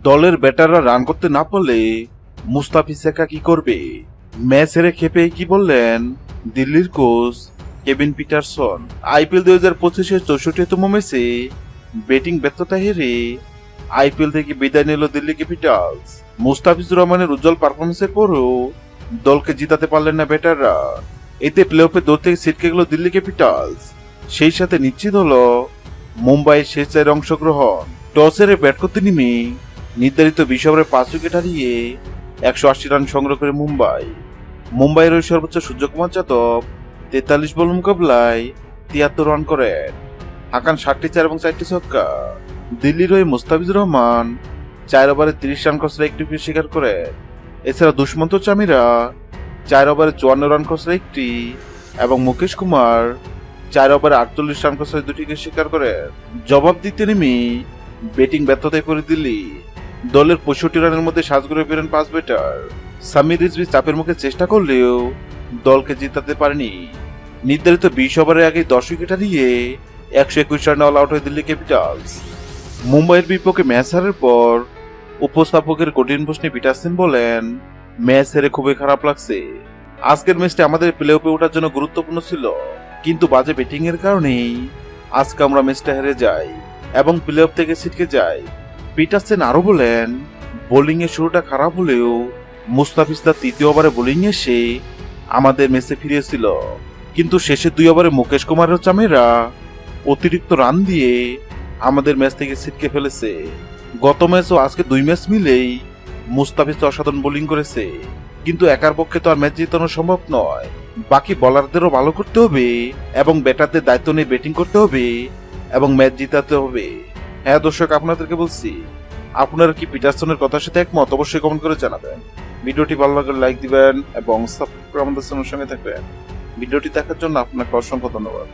দলের ব্যাটাররা রান করতে না পারলে মুস্তাফিজ একা কি করবে? ম্যাচ হেরে খেপে কি বললেন দিল্লির কোচ কেভিন পিটারসন? আইপিএল দুই হাজার পঁচিশের চৌষট্টিতম ম্যাচে ব্যাটিং ব্যর্থতা হেরে আইপিএল থেকে বিদায় নিল দিল্লি ক্যাপিটালস। মুস্তাফিজুর রহমানের উজ্জ্বল পারফরমেন্সের পরও দলকে জিতাতে পারলেন না ব্যাটাররা। এতে প্লে অফে দৌড় থেকে ছিটকে গেল দিল্লি ক্যাপিটালস। সেই সাথে নিশ্চিত হলো মুম্বাইয়ের শেষ চারের অংশগ্রহণ। টস হেরে ব্যাট করতে নেমে নির্ধারিত বিশ ওভারে পাঁচ উইকেট হারিয়ে একশো আশি রান সংগ্রহ করে মুম্বাই। মুম্বাইয়ের ওই সর্বোচ্চ সূর্যকুমার যাদব তেতাল্লিশ বল মোকাবেলায় তিয়াত্তর রান করেন। হাকান ষাটটি চার এবং চারটি ছক্কা। দিল্লির হয়ে মুস্তাফিজুর রহমান চার ওভারে তিরিশ রান খসড়া একটি উইকেট শিকার করেন। এছাড়া দুষ্মন্ত চামিরা চার ওভারে চুয়ান্ন রান খসড়া একটি এবং মুকেশ কুমার চার ওভারে আটচল্লিশ রান খসড়া দুটি উইকেট শিকার করেন। জবাব দিতে নেমে ব্যাটিং ব্যর্থতায় করে দিল্লি। দলের পঁয়ষট্টি রানের মধ্যে সাজগুড়ে বেরোন পাঁচ ব্যাটার। সামির রিজভি চাপের মুখে চেষ্টা করলেও দলকে জিতাতে পারেনি। নির্ধারিত বিশ ওভারের আগে দশ উইকেট হারিয়ে একশো একুশ রানে অল আউট হয়ে দিল্লি ক্যাপিটালস। মুম্বাইয়ের বিপক্ষে ম্যাচ হারার পর উপস্থাপকের কঠিন প্রশ্নে পিটারসেন বলেন, ম্যাচ হেরে খুবই খারাপ লাগছে। আজকের ম্যাচটি আমাদের প্লে অফে ওঠার জন্য গুরুত্বপূর্ণ ছিল। কিন্তু বাজে ব্যাটিং এর কারণেই আজকে আমরা ম্যাচটা হেরে যাই এবং প্লে অফ থেকে ছিটকে যাই। পিটারসেন আরও বলেন বোলিং এর শুরুটা খারাপ হলেও মুস্তাফিজ তার তৃতীয় ওভারে বোলিং এসে আমাদের ম্যাচে ফিরিয়েছিল কিন্তু শেষের দুই ওভারে মুকেশ কুমারের চামেরা অতিরিক্ত রান দিয়ে আমাদের ম্যাচ থেকে ছিটকে ফেলেছে। গত ম্যাচ ও আজকে দুই ম্যাচ মিলেই মুস্তাফিজ অসাধারণ বোলিং করেছে। কিন্তু একার পক্ষে তো আর ম্যাচ জিতানো সম্ভব নয়। বাকি বলারদেরও ভালো করতে হবে এবং ব্যাটারদের দায়িত্ব নিয়ে ব্যাটিং করতে হবে এবং ম্যাচ জিতাতে হবে। হ্যাঁ দর্শক, আপনাদেরকে বলছি, আপনারা কি পিটারসনের কথার সাথে একমত? অবশ্যই কমেন্ট করে জানাবেন। ভিডিওটি ভালো লাগলে লাইক দিবেন এবং সাবস্ক্রাইব করে আমাদের সঙ্গে থাকবেন। ভিডিওটি দেখার জন্য আপনাকে অসংখ্য ধন্যবাদ।